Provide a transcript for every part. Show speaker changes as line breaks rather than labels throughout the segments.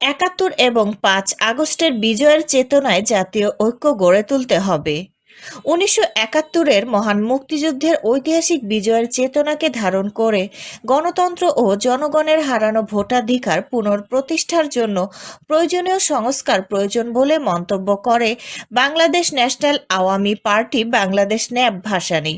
একাত্তর এবং পাঁচ আগস্টের বিজয়ের চেতনায় জাতীয় ঐক্য গড়ে তুলতে হবে। উনিশশো একাত্তরের মহান মুক্তিযুদ্ধের ঐতিহাসিক বিজয়ের চেতনাকে ধারণ করে গণতন্ত্র ও জনগণের হারানো ভোটাধিকার পুনঃপ্রতিষ্ঠার জন্য প্রয়োজনীয় সংস্কার প্রয়োজন বলে মন্তব্য করে Bangladesh national Awami party, Bangladesh NAP Bhasani.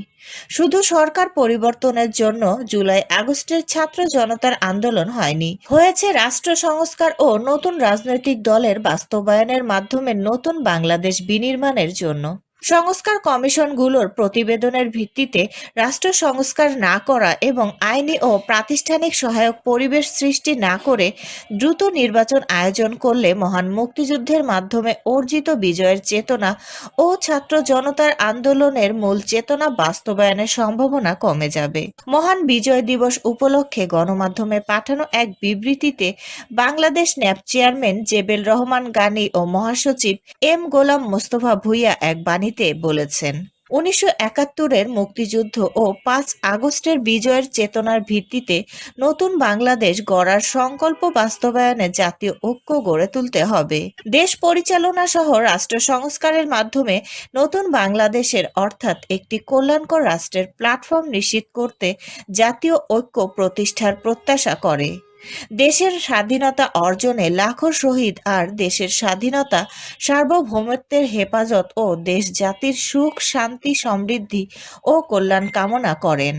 শুধু সরকার পরিবর্তনের জন্য জুলাই আগস্টের ছাত্র জনতার আন্দোলন হয়নি। হয়েছে রাষ্ট্র সংস্কার ও নতুন রাজনৈতিক দলের বাস্তবায়নের মাধ্যমে নতুন বাংলাদেশ বিনির্মাণের জন্য। সংস্কার কমিশনগুলোর প্রতিবেদনের ভিত্তিতে রাষ্ট্র সংস্কার না করা এবং আইনি ও প্রাতিষ্ঠানিক সহায়ক পরিবেশ সৃষ্টি না করে দ্রুত নির্বাচন আয়োজন করলে মহান মুক্তিযুদ্ধের মাধ্যমে অর্জিত বিজয়ের চেতনা ও ছাত্র জনতার আন্দোলনের মূল চেতনা বাস্তবায়নের সম্ভাবনা কমে যাবে। মহান বিজয় দিবস উপলক্ষে গণমাধ্যমে পাঠানো এক বিবৃতিতে বাংলাদেশ ন্যাপ চেয়ারম্যান জেবেল রহমান, গানী ও মহাসচিব এম গোলাম মোস্তফা ভুইয়া এক বাণীতে বলেছেন। উনিশশো একাত্তরের মুক্তিযুদ্ধ ও পাঁচ আগস্টের বিজয়ের চেতনার ভিত্তিতে নতুন বাংলাদেশ গড়ার সংকল্প বাস্তবায়নে জাতীয় ঐক্য গড়ে তুলতে হবে। দেশ পরিচালনা সহ রাষ্ট্র সংস্কারের মাধ্যমে নতুন বাংলাদেশের অর্থাৎ একটি কল্যাণকর রাষ্ট্রের প্ল্যাটফর্ম নিশ্চিত করতে জাতীয় ঐক্য প্রতিষ্ঠার প্রত্যাশা করে। দেশের স্বাধীনতা অর্জনে লাখো শহীদ আর দেশের স্বাধীনতা সার্বভৌমত্বের হেফাজত ও দেশ জাতির সুখ, শান্তি, সমৃদ্ধি ও কল্যাণ কামনা করেন।